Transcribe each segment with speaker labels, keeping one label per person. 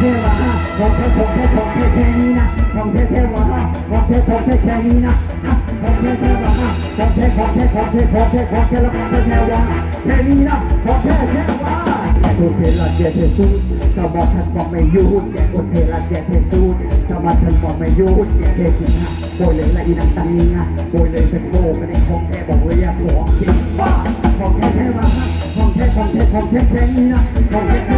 Speaker 1: เทวะของเทพของเทพของเทพแค่นี้นะของเทพเทวะของเทพของเทพแค่นี้นะของเทพเทวะของเทพของเทพของเทพของเทพของเทพของเทพแค่วะแค่นี้นะของเทพเทวะโอเคละเจเทสูดสมองฉันบอกไม่ยุ่งแกโอเคละเจเทสูดสมางฉันบอกไม่ยุ่งแกเทสิฮะโบยเลยละอีนังตังนี้ฮะโบยเลยเป็นโกไม่ได้ของแค่บอกเลยอะของจริงป้าของแค่เทวะของแค่ของแค่ของแค่แค่นี้นะของแก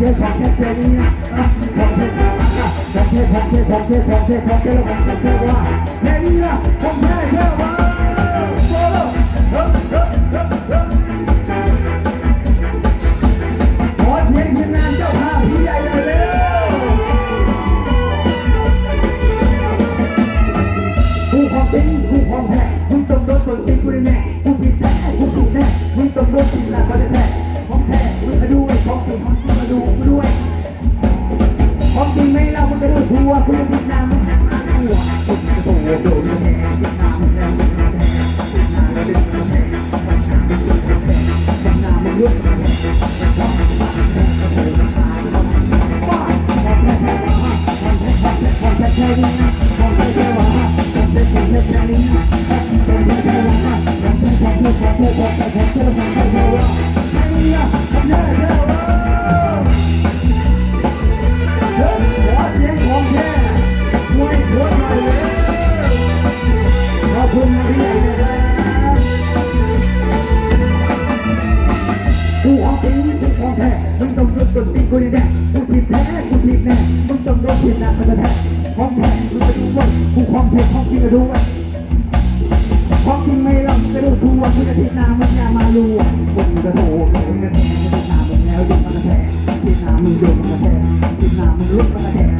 Speaker 1: แค่ว่าอะของแท้ของ ดู กูของจริงกูของแท้มึงต้องยกตัวจริงกูแน่กูผิดแท้กูผิดแน่มึงต้องโดนผิดหนักมันจะแท้ของแท้มึงไปดูว่ากูของแท้ของจริงก็รู้ว่าของจริงไม่ลำจะดูทัวร์กูจะผิดหน้ามึงอย่ามาลูมึงจะโถมึงจะแทกผิดหน้ามึงแล้วดึงมันกระแทกผิดหน้ามึงโดนมันกระแทกผิดหน้ามึงลุกมันกระแทก